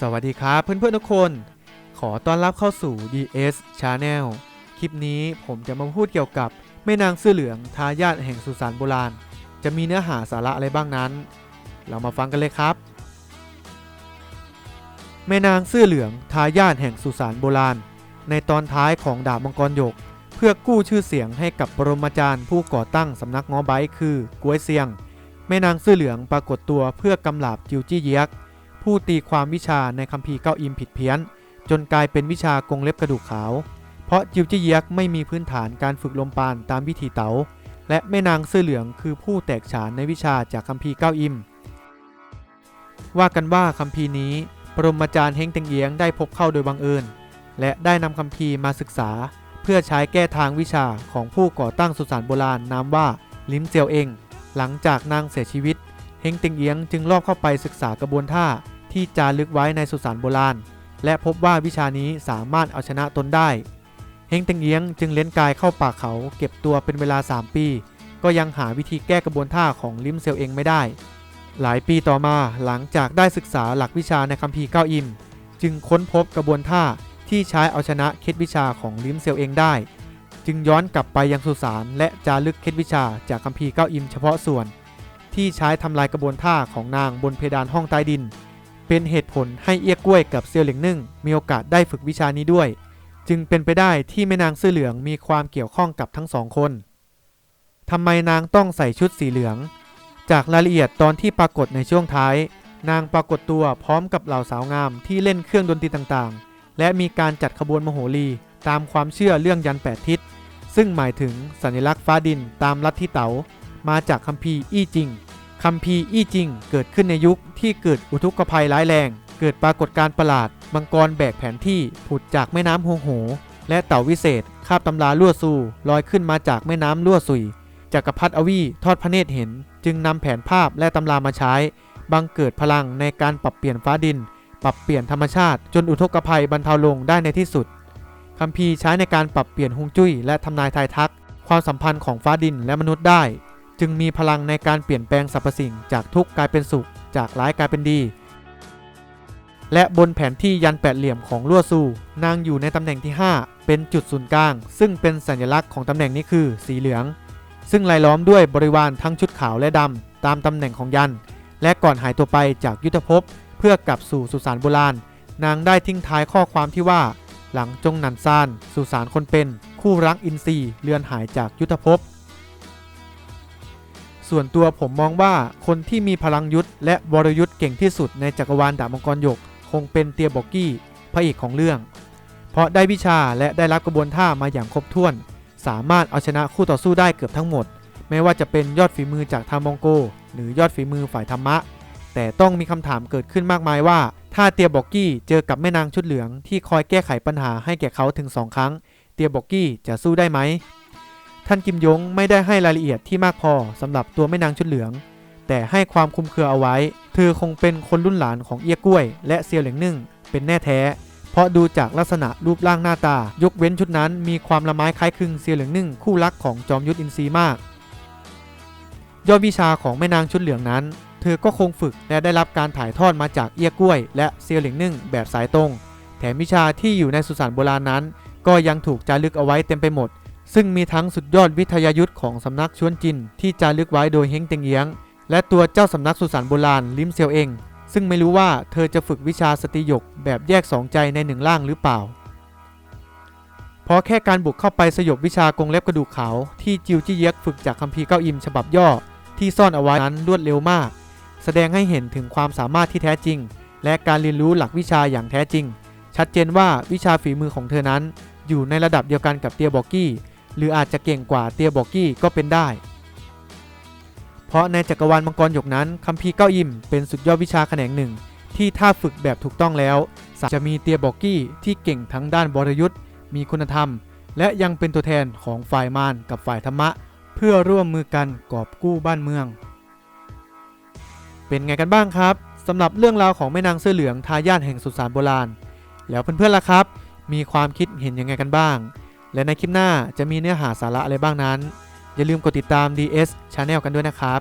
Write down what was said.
สวัสดีครับเพื่อนๆทุกคน ขอต้อนรับเข้าสู่ DS Channel คลิปนี้ผมจะมาพูดเกี่ยวกับแม่นางเสื้อเหลืองทายาทแห่งสุสานโบราณ จะมีเนื้อหาสาระอะไรบ้างนั้น เรามาฟังกันเลยครับ แม่นางเสื้อเหลืองทายาทแห่งสุสานโบราณ ในตอนท้ายของดาบมังกรหยก เพื่อกู้ชื่อเสียงให้กับปรมาจารย์ผู้ก่อตั้งสำนักง้อไบค์คือกวยเซียง แม่นางเสื้อเหลืองปรากฏตัวเพื่อกำลาบจิวจี้เยียก ผู้ตีความวิชาในคัมภีร์เก้าอิมผิดเพี้ยน จนกลายเป็นวิชากงเล็บกระดูกขาว เพราะจิวจี้เยียกไม่มีพื้นฐานการฝึกลมปานตามวิธีเต๋าและแม่นางเสื้อเหลืองคือผู้แตกฉานในวิชาจากคัมภีร์เก้าอิม ว่ากันว่าคัมภีร์นี้ปรมาจารย์เฮงเตงเอียงได้พบเข้าโดยบังเอิญ และได้นำคัมภีร์มาศึกษา เพื่อใช้แก้ทางวิชาของผู้ก่อตั้งสุสานโบราณนามว่าลิมเจียวเอง หลังจากนางเสียชีวิตเฮงเตงเอียงจึงลอบเข้าไปศึกษากระบวนท่า ที่จารึกไว้ในสุสานโบราณ และพบว่าวิชานี้สามารถเอาชนะตนได้เฮงเต็งเอียงจึงเล้นกายเข้าป่าเขาเก็บตัวเป็นเวลา 3 ปี ก็ยังหาวิธีแก้กระบวนท่าของลิมเซียวเองไม่ได้ หลายปีต่อมาหลังจากได้ศึกษาหลักวิชาในคัมภีร์เก้าอิม จึงค้นพบกระบวนท่าที่ใช้เอาชนะเคล็ดวิชาของลิมเซียวเองได้ จึงย้อนกลับไปยังสุสานและจารึกเคล็ดวิชาจากคัมภีร์เก้าอิมเฉพาะส่วน ที่ใช้ทำลายกระบวนท่าของนางบนเพดานห้องใต้ดิน เป็นเหตุผลให้เอี้ยกล้วยกับเซียวเหลิงนึ่งมีโอกาสได้ฝึกวิชานี้ด้วย จึงเป็นไปได้ที่แม่นางเสื้อเหลืองมีความเกี่ยวข้องกับทั้งสองคนทำไมนางต้องใส่ชุดสีเหลือง จากรายละเอียดตอนที่ปรากฏในช่วงท้าย นางปรากฏตัวพร้อมกับเหล่าสาวงามที่เล่นเครื่องดนตรีต่างๆ และมีการจัดขบวนมโหรีตามความเชื่อเรื่องยันแปดทิศซึ่งหมายถึงสัญลักษณ์ฟ้าดินตามลัทธิเต๋ามาจากคัมภีร์อี้จิง คัมภีร์อี้จิงเกิดขึ้นในยุคที่เกิดอุทกภัยร้ายแรง เกิดปรากฏการณ์ประหลาด มังกรแบกแผนที่ผุดจากแม่น้ำฮงโห และเต่าวิเศษคาบตำราลั่วซูลอยขึ้นมาจากแม่น้ำลั่วซุยจักรพรรดิอวีทอดพระเนตรเห็น จึงนำแผนภาพและตำรามาใช้ บังเกิดพลังในการปรับเปลี่ยนฟ้าดิน ปรับเปลี่ยนธรรมชาติ จนอุทกภัยบรรเทาลงได้ในที่สุดคัมภีร์ใช้ในการปรับเปลี่ยนฮวงจุ้ยและทำนายทายทัก ความสัมพันธ์ของฟ้าดินและมนุษย์ได้ จึงมีพลังในการเปลี่ยนแปลงสรรพสิ่งจากทุกข์กลายเป็นสุข จากร้ายกลายเป็นดี และบนแผนที่ยันแปดเหลี่ยมของลั่วซูนางอยู่ในตำแหน่งที่ 5 เป็นจุดศูนย์กลาง ซึ่งเป็นสัญลักษณ์ของตำแหน่งนี้คือสีเหลือง ซึ่งรายล้อมด้วยบริวารทั้งชุดขาวและดำตามตำแหน่งของยัน และก่อนหายตัวไปจากยุทธภพเพื่อกลับสู่สุสานโบราณ นางได้ทิ้งท้ายข้อความที่ว่า หลังจงนันซานสุสานคนเป็น คู่รักอินทรีเลือนหายจากยุทธภพ ส่วนตัวผมมองว่าคนที่มีพลังยุทธและวรยุทธ์เก่งที่สุดในจักรวาลดาบมังกรหยก คงเป็นเตียบอกกี้พระเอกของเรื่อง เพราะได้วิชาและได้รับกระบวนท่ามาอย่างครบถ้วน สามารถเอาชนะคู่ต่อสู้ได้เกือบทั้งหมด ไม่ว่าจะเป็นยอดฝีมือจากทางมองโก หรือยอดฝีมือฝ่ายธรรมะ แต่ต้องมีคำถามเกิดขึ้นมากมายว่า ถ้าเตียบอกกี้เจอกับแม่นางชุดเหลืองที่คอยแก้ไขปัญหาให้แก่เขาถึงสองครั้ง เตียบอกกี้จะสู้ได้ไหม ท่านกิมยงไม่ได้ให้รายละเอียดที่มากพอสำหรับตัวแม่นางชุดเหลือง แต่ให้ความคุมเครือเอาไว้ เธอคงเป็นคนรุ่นหลานของเอี้ยกล้วย และเซียวเหลิงนึ่ง เป็นแน่แท้ เพราะดูจากลักษณะรูปร่างหน้าตา ยกเว้นชุดนั้นมีความละไม้คล้ายคลึงเซียวเหลิงนึ่งคู่รักของจอมยุทธอินทรีมาก ยอดวิชาของแม่นางชุดเหลืองนั้น เธอก็คงฝึกและได้รับการถ่ายทอดมาจากเอี้ยกล้วย และเซียวเหลิงนึ่งแบบสายตรง แถมวิชาที่อยู่ในสุสานโบราณนั้น ก็ยังถูกจารึกเอาไว้เต็มไปหมด ซึ่งมีทั้งสุดยอดวิทยายุทธ์ของสำนักชวนจิน ที่จารึกไว้โดยเฮงเต็งเอียง และตัวเจ้าสำนักสุสานโบราณลิมเซียวเอง ซึ่งไม่รู้ว่าเธอจะฝึกวิชาสติหยกแบบแยกสองใจในหนึ่งร่างหรือเปล่า เพราะแค่การบุกเข้าไปสยบวิชากงเล็บกระดูกขาวที่จิวจี้เย็กฝึกจากคัมภีร์เก้าอิมฉบับย่อที่ซ่อนเอาไว้นั้นรวดเร็วมาก แสดงให้เห็นถึงความสามารถที่แท้จริง และการเรียนรู้หลักวิชาอย่างแท้จริง ชัดเจนว่าวิชาฝีมือของเธอนั้น อยู่ในระดับเดียวกันกับเตียบอกกี้ หรืออาจจะเก่งกว่าเตียบอกกี้ก็เป็นได้ เพราะในจักรวาลมังกรหยกนั้นคัมภีร์เก้าอิมเป็นสุดยอดวิชาแขนงหนึ่ง ที่ถ้าฝึกแบบถูกต้องแล้ว จะมีเตียบอกกี้ที่เก่งทั้งด้านบรยุทธ์มีคุณธรรม และยังเป็นตัวแทนของฝ่ายมารกับฝ่ายธรรมะ เพื่อร่วมมือกันกอบกู้บ้านเมือง เป็นไงกันบ้างครับสำหรับเรื่องราวของแม่นางเสื้อเหลืองทายาทแห่งสุสานโบราณ แล้วเพื่อนๆล่ะครับ มีความคิดเห็นยังไงกันบ้าง และในคลิปหน้าจะมีเนื้อหาสาระอะไรบ้างนั้น อย่าลืมกดติดตาม DS Channel กันด้วยนะครับ